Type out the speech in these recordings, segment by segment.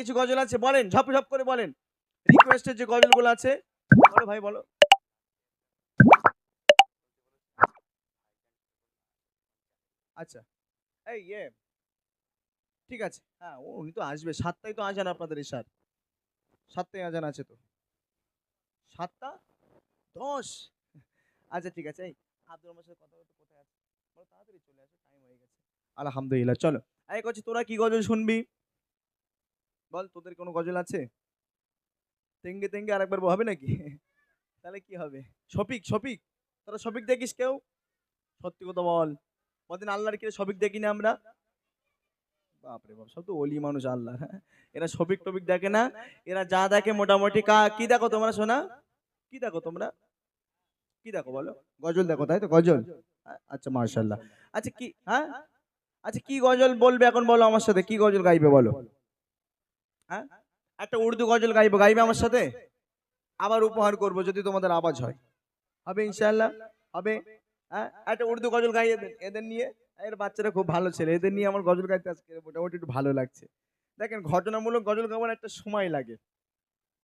কিছু গজল আছে, বলেন, ঝপ ঝপ করে বলেন। রিকোয়েস্টের যে গজলগুলো আছে, বলো ভাই, বলো। আচ্ছা এই ইয়ে ঠিক আছে। হ্যাঁ উনি তো আসবে, সাতটায় তো আজান আপনাদের এসার সাতটায় আজান আছে তো। সাতটা? দশ? আচ্ছা ঠিক আছে, এই আব্দুল রহমানের সাথে কথা বলতে কোথায় আছে? বলো, তাড়াতাড়ি চলে আসো টাইম হয়ে গেছে। আলহামদুলিল্লাহ, চলো। এই করছি তোরা কি গজল শুনবি? বল, তোদের কোনো গজল আছে? তেঙ্গে তেঙ্গে আরেকবার হবে নাকি? তাহলে কি হবে? শফিক শফিক, তোরা শফিক দেখিস কেউ? সত্যি কথা বল। কদিন আল্লাহর কি শফিক দেখি না আমরা? বাপরে বাপ, সব তো অলি মানুষ আল্লাহ। এরা শফিক টপিক দেখে না, এরা যা দেখে মোটামুটি কা, কি দেখো তোমরা শোনা কি দেখো তোমরা? কি দেখো বলো? গজল দেখো, তাই তো? গজল? আচ্ছা মার্শাল্লাহ আচ্ছা কি হ্যাঁ? আচ্ছা কি গজল বলবে এখন বলো আমার সাথে? কি গজল গাইবে বলো? হ্যাঁ? একটা উর্দু গজল গাইবো, গাইবে আমার সাথে? আবার উপহার করব যদি তোমাদের আওয়াজ হয়। হবে ইনশাআল্লাহ? হবে? হ্যাঁ? একটা উর্দু গজল গাইয়ে এদের নিয়ে। এর বাচ্চারা খুব ভালো ছেলে, এদের নিয়ে আমার গজল গাইতে আজকে মোটামুটি একটু ভালো লাগছে। দেখেন, ঘটনামূলক গজল গাওয়ার একটা সময় লাগে।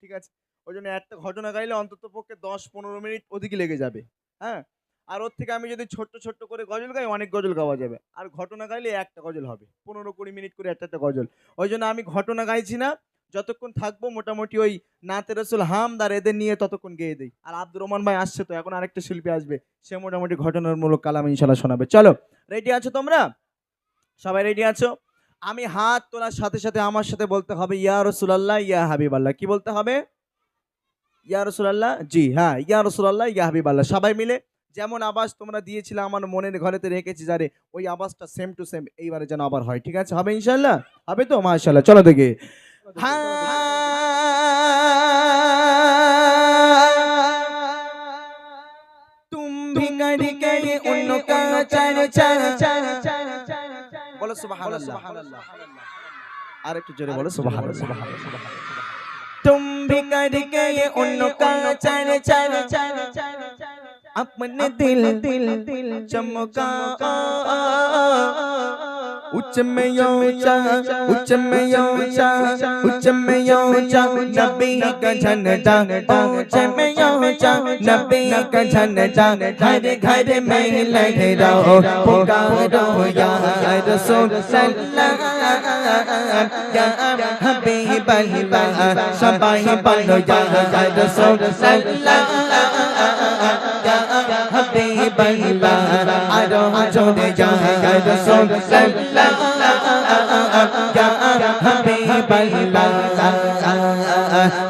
ঠিক আছে? ওই জন্য একটা ঘটনা গাইলে অন্তত পক্ষে দশ পনেরো মিনিট ওদিকে লেগে যাবে। হ্যাঁ? আর ওর থেকে আমি যদি ছোট্ট ছোট্ট করে গজল গাই, অনেক গজল গাওয়া যাবে। আর ঘটনা গাইলে একটা গজল হবে, পনেরো কুড়ি মিনিট করে একটা একটা গজল। ওই জন্য আমি ঘটনা গাইছি না, যতক্ষণ থাকব মোটামুটি ওই নাতে রসুল হামদার এদের নিয়ে ততক্ষণ গেয়ে দিই। আর আব্দুর রহমান ভাই আসছে তো, এখন আরেকটা শিল্পী আসবে, সে মোটামুটি ঘটনামূলক কালাম ইনশাল্লাহ শোনাবে। চলো রেডি আছো তোমরা? সবাই রেডি আছো? আমি হাত তোলার সাথে সাথে আমার সাথে বলতে হবে, ইয়া রসুলাল্লাহ, ইয়া হাবিব আল্লাহ কি বলতে হবে? ইয়া রসুলাল্লাহ? জি হ্যাঁ ইয়া রসুলাল্লাহ, ইয়া হাবিব আল্লাহ সবাই মিলে যেমন আবাস তোমরা দিয়েছিলে আমার মনের ঘরেতে রেখেছি যারে, ওই আবাসটা সেম টু সেম এইবারে যেন আবার হয়। ঠিক আছে? হবে ইনশাল্লাহ হবে তো? মাশাল্লাহ চলো দেখে। হ্যাঁ। বলো আর একটু জোরে বলো সুবাহ তুম ভিকারি কে অন্য কান চার চার চার চার अपने दिल दिल दिल चमका उच्च में यो ऊंचा उच्च में यो ऊंचा उच्च में यो ऊंचा नबी का झंडा उच्च में यो ऊंचा नबी का झंडा घर घर में लहराओ पुकारो या रसूल सल्लल्लाह या हबीब अल्लाह सबाई बनो या रसूल सल्लल्लाह या हबीब अल्लाह आरो जोड़े या रसूल सल्लल्लाह या हबीब अल्लाह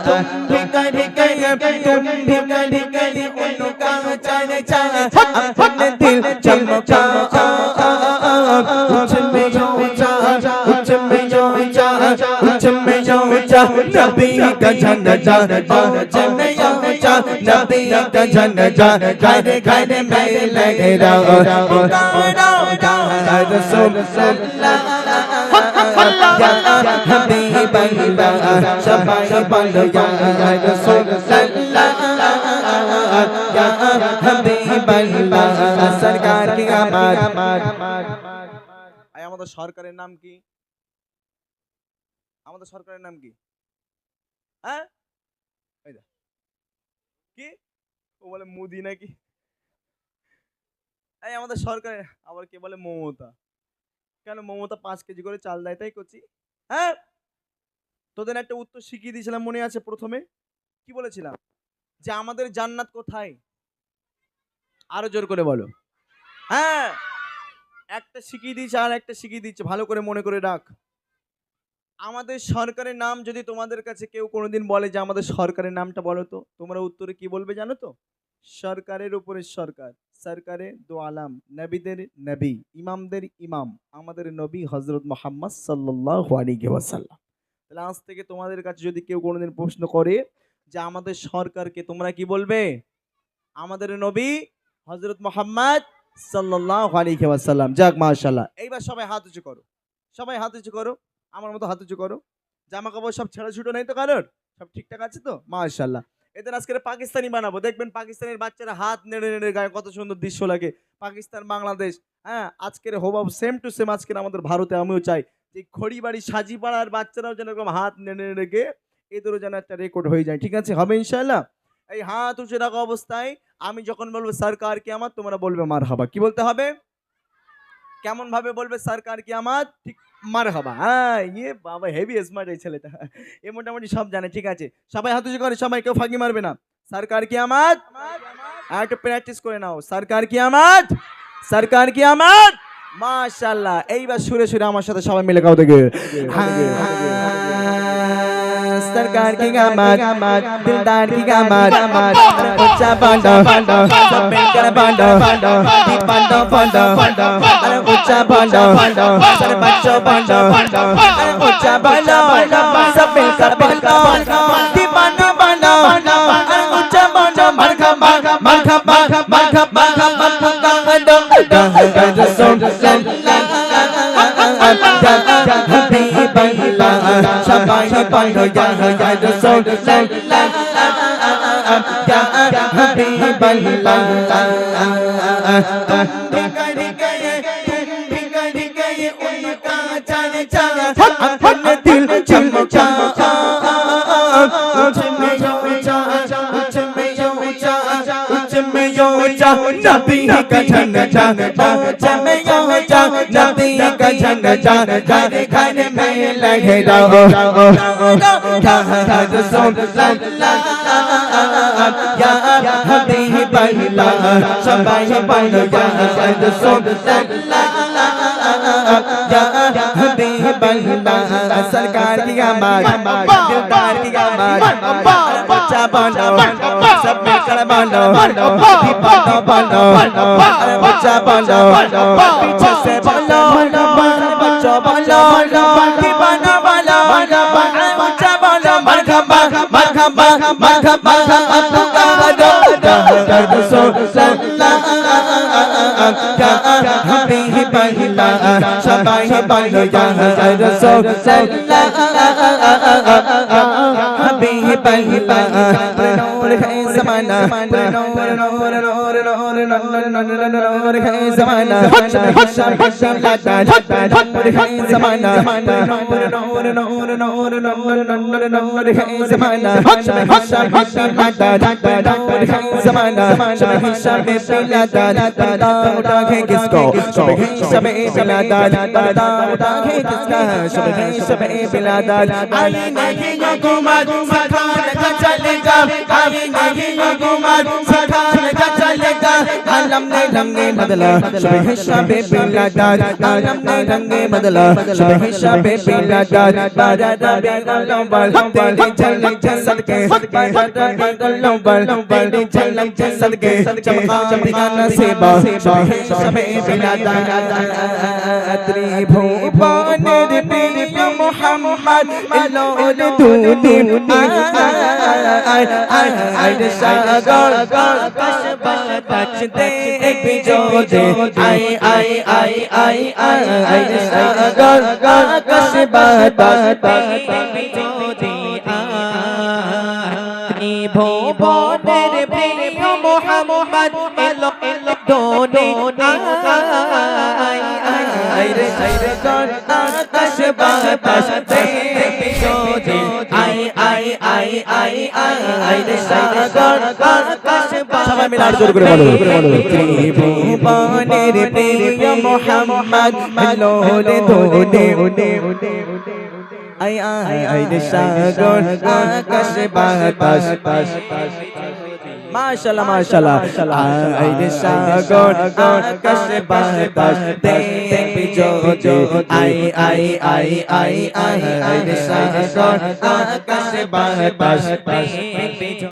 तुम भी कर गए तुम भी कर गए उनका चल चल अपने दिल चमका उच्च में जो ऊंचा उच्च में जो ऊंचा उच्च में जो ऊंचा नबी का झंडा उच्च में जो ऊंचा नबी का झंडा घर घर में लगे रहो पुकारो या रसूल सल्लल्लाह या हबीब अल्लाह सबाई बनो या रसूल सल्लल्लाह या हबीब अल्लाह सरकार की आवाज আমাদের সরকারের নাম কি আমাদের সরকারের নাম কি হ্যাঁ এই দেখ। কি? ও বলে মোদি নাকি? এই আমাদের সরকারের, আবার কে বলে মমতা? কেন মমতা পাঁচ কেজি করে চাল দেয় তাই করছি? হ্যাঁ? তোদের একটা উত্তর শিখিয়ে দিয়েছিলাম মনে আছে প্রথমে? কি বলেছিলাম? যে আমাদের জান্নাত কোথায়? আরও জোর করে বলো। হ্যাঁ? একটা শিখিয়ে দিয়েছে আর একটা শিখিয়ে দিচ্ছে ভালো করে মনে করে রাখ। আমাদের সরকারের নাম যদি তোমাদের কাছে কেউ কোনোদিন বলে যে আমাদের সরকারের নামটা বলো তো, তোমরা উত্তরে কি বলবে জানো তো? সরকারের উপরে সরকার, সরকারে দো আলাম, নবীদের নবী, ইমামদের ইমাম, আমাদের নবী হজরত মোহাম্মদ সাল্লাহ ওয়াসাল্লাম। তাহলে আজ থেকে তোমাদের কাছে যদি কেউ কোনোদিন প্রশ্ন করে যে আমাদের সরকারকে তোমরা কি বলবে? আমাদের নবী হজরত মোহাম্মদ সাল্লাহ আলিকে ওয়াসাল্লাম। যাক মাশাল্লাহ এইবার সবাই হাত উঁচু করো। সবাই হাত উঁচু করো। আমার মতো হাত উঁচু করো। জামা কাপড় সব ছেঁড়া ছুটো নেই তো কারোর? সব ঠিকঠাক আছে তো? মাশাল্লাহ এদের আজকে পাকিস্তানি বানাবো। দেখবেন পাকিস্তানের বাচ্চারা হাত নেড়ে নেড়ে গায়ে কত সুন্দর দৃশ্য লাগে। পাকিস্তান, বাংলাদেশ হ্যাঁ আজকের হোবাব সেম টু সেম আজকের আমাদের ভারতে আমিও চাই যে খড়িবাড়ি, সাজিপাড়ার বাচ্চারাও যেন এরকম হাত নেড়ে রেখে এদেরও যেন একটা রেকর্ড হয়ে যায়। ঠিক আছে? হবে ইনশাল্লাহ এই হাত উঁচু রাখা অবস্থায়। আমি যখন বলব, সরকার কি আমার? তোমরা বলবে মার হাবা কি বলতে হবে? কেমন ভাবে বলবে, সরকার কি আমার? ঠিক মার হবা হ্যাঁ ইয়ে বাবা হেভি স্মার্ট এই ছেলেটা এ মোটামুটি সব জানে ঠিক আছে সবাই হাত করে সবাই কেউ ফাঁকি মারবে না সরকার কি আমার একটু প্র্যাকটিস করে নাও সরকার কি আমার সরকার কি আমার মাশাল্লাহ এইবার সুরে সুরে আমার সাথে সবাই মিলে গাও দেখে सरकार की गामात दिलदार की गामात बच्चा बांडो बांडो सब मिलकर बांडो दी बांडो बांडो अरे ऊँचा बांडो बांडो सर बच्चों बांडो बांडो अरे ऊँचा बांडो सब मिलकर बांडो दीवानो बांडो अरे ऊँचा बांडो मरखा मरखा मरखा मरखा मरखा मरखा मरखा बांडो गांड सोंड सोंड ला ला ला ला ला ला ला ला ला ला ला पाई हो जा हो जा रसूल अल्लाह या हबीब अल्लाह तुम करी नबी का झंडा उच में ऊंचा नबी का झंडा घर घर में लहराओ या रसूल या हबीबल्लाह सबाई बनो या रसूल या हबीबल्लाह सरकार की आमाद दिलदार की आमाद बच्चा बनो सब मिलकर बनो বলো বাচ্চা বলো পিছে সে বলো বাচ্চা বলো দিবানা বলো বাচ্চা বলো মারখাবা মারখাবা মারখাবা সবাই বলো রসো সল্লাহ হাবি বলবা نور ہے زمانہ پورے نور نور نور نور نور نور ہے زمانہ حشر حشر لاتا لاتا پورے ہے زمانہ نور نور نور نور نور نور ہے زمانہ حشر حشر حشر لاتا لاتا نور ہے زمانہ شب حشر میں پلاتا لاتا اٹھا ہے کس کو شب پلاتا لاتا اٹھا ہے کس کا شب شب پلاتا علی نہیں حکومت سکھا چلے گا नहीं हुकूमत सरकार का चलेगा आलम ने रंगे बदला शब शब पिलाता आलम ने रंगे बदला शब शब पिलाता बारा रबे गलोबल तेरे झलक सदके बारा रबे गलोबल तेरे झलक सदके चमका चमका नसीबा शब शब पिलाता त्रिभुवनेर प्रिय मोहम्मद लोल दूनी আইরে সাগর কাশবাতাচতে বিজোদে আই আই আই আই আই আইরে সাগর কাশবাতাচতে বিজোদে আই ভুবনের প্রিয় মোহাম্মদ এলো এলো দোনে আই আই আইরে সাগর কাশবাতাচতে বিজোদে আই আই আই আই আই আইরে সাগর সবাই মিলে আর জোর করে বলো ত্রিভুবনের প্রিয় মোহাম্মদ লোলে দোনে আই আই আইরে সাগর, আকাশ বাতাস মাশাআল্লাহ মাশাআল্লাহ আইরে সাগর, আকাশ বাতাস, দেখবি জোজো আই আই আই আই আই আইরে সাগর, আকাশ বাতাস